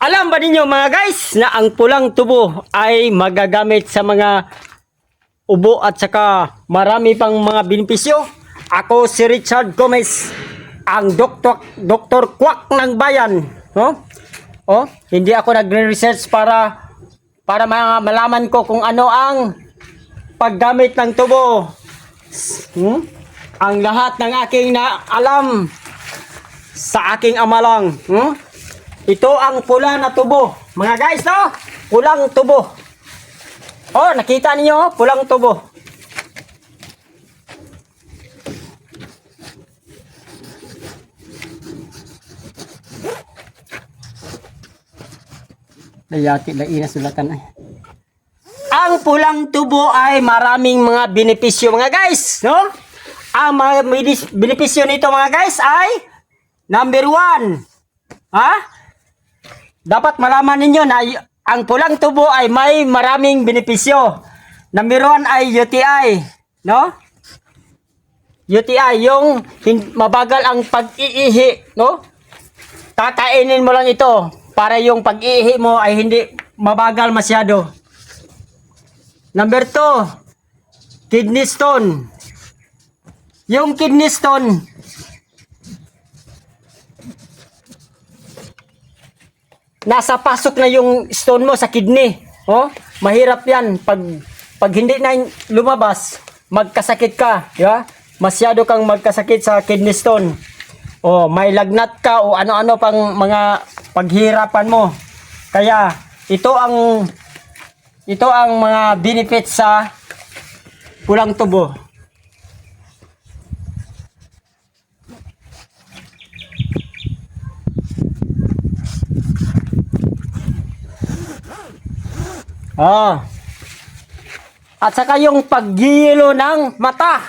Alam ba ninyo mga guys na ang pulang tubo ay magagamit sa mga ubo at saka marami pang mga benepisyo? Ako si Richard Gomez, ang doktor doktor kwak ng bayan, no? Oh, hindi ako nagre-research para para ma- malaman ko kung ano ang paggamit ng tubo. Hmm? Ang lahat ng aking na alam sa aking amalang. Hmm? Ito ang pula na tubo. Mga guys, no? Pulang tubo. Oh, nakita niyo, oh, pulang tubo. Layati, laina sulatan ay. Ang pulang tubo ay maraming mga benepisyo mga guys, no? Ang mga benepisyo nito mga guys ay number one, ha? Dapat malaman ninyo na ang pulang tubo ay may maraming benepisyo. Number one ay UTI, no? UTI, yung mabagal ang pag-iihi, no? Kakainin mo lang ito para yung pag-ihi mo ay hindi mabagal masyado. Number two, kidney stone. Yung kidney stone, nasa pasok na yung stone mo sa kidney. Oh, mahirap 'yan pag pag hindi na lumabas, magkasakit ka, ba? Masyado kang magkasakit sa kidney stone. Oh, may lagnat ka o ano-ano pang mga paghirapan mo. Kaya ito ang ito ang mga benefits sa pulang tubo. Ah. At saka yung paggilo ng mata.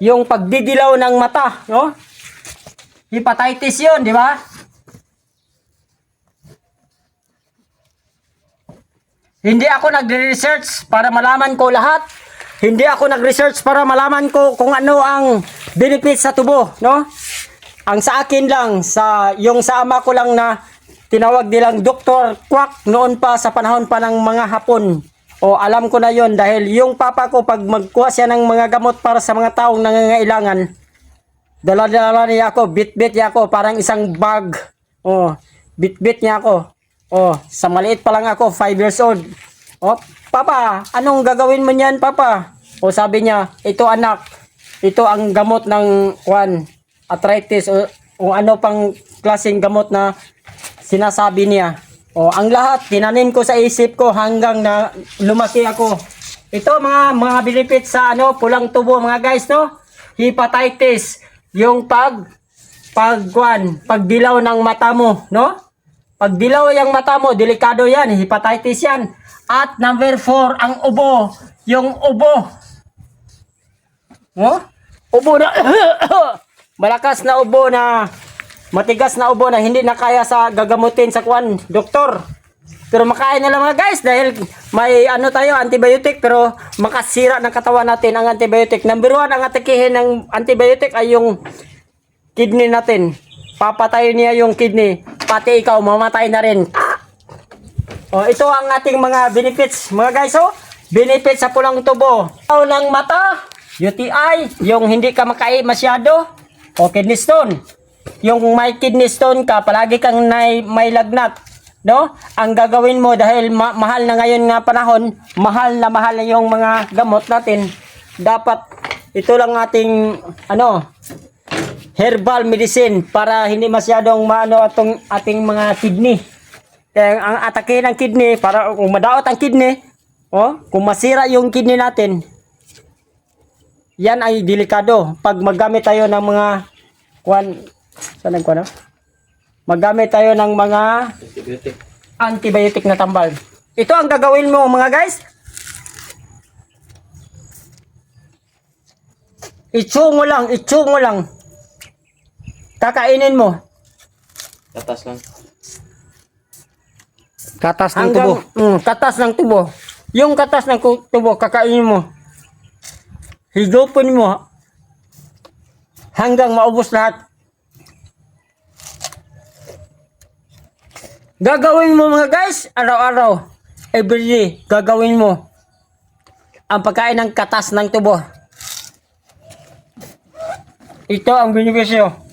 Yung pagdidilaw ng mata, no? Hepatitis 'yun, di ba? Hindi ako nagre-research para malaman ko lahat. Hindi ako nag-research para malaman ko kung ano ang benefits sa tubo, no? Ang sa akin lang, sa yung sa ama ko lang na tinawag nilang Dr. Quack noon pa sa panahon pa ng mga Hapon. O alam ko na yon dahil yung papa ko pag magkuha siya ng mga gamot para sa mga taong nangangailangan, dala-dala niya ako, bit-bit niya ako, parang isang bag. Oh, bit-bit niya ako. Oh, sa maliit pa lang ako, 5 years old. Oh, papa, anong gagawin mo niyan, papa? O sabi niya, ito anak, ito ang gamot ng kwan, arthritis o, o ano pang klaseng gamot na sinasabi niya. O ang lahat tinanim ko sa isip ko hanggang na lumaki ako. Ito mga mga benefits sa ano, pulang tubo mga guys, no? Hepatitis, yung pag pagkuan, pagdilaw ng mata mo, no? Pagdilaw yung mata mo, delikado yan, hepatitis yan. At number 4, ang ubo, yung ubo. Oh? Ubo na malakas na ubo na matigas na ubo na hindi na kaya sa gagamutin sa kuan, doktor. Pero makain na lang mga guys dahil may ano tayo, antibiotic pero makasira ng katawan natin ang antibiotic. Number one, ang atikihin ng antibiotic ay yung kidney natin. Papatayin niya yung kidney. Pati ikaw, mamatay na rin. O, ito ang ating mga benefits. Mga guys, oh. Benefits sa pulang tubo. Ikaw ng mata, UTI, yung hindi ka makain masyado, o kidney stone. Yung may kidney stone ka, palagi kang may, may lagnat. No? Ang gagawin mo dahil ma- mahal na ngayon nga panahon, mahal na mahal na yung mga gamot natin. Dapat ito lang ating ano, herbal medicine para hindi masyadong maano atong ating mga kidney. Kaya ang atake ng kidney para kung madaot ang kidney, oh, kung masira yung kidney natin, yan ay delikado pag maggamit tayo ng mga kwan saan ang kwan ah? Maggamit tayo ng mga Antibiotic. antibiotic na tambal. Ito ang gagawin mo mga guys. Itsu mo lang, itsu mo lang. Kakainin mo. Tatas lang. Katas ng Hanggang, tubo. Mm, katas ng tubo. Yung katas ng tubo, kakainin mo. Higupin mo. Hanggang maubos lahat. Gagawin mo mga guys, araw-araw, everyday, gagawin mo ang pagkain ng katas ng tubo. Ito ang benepisyo.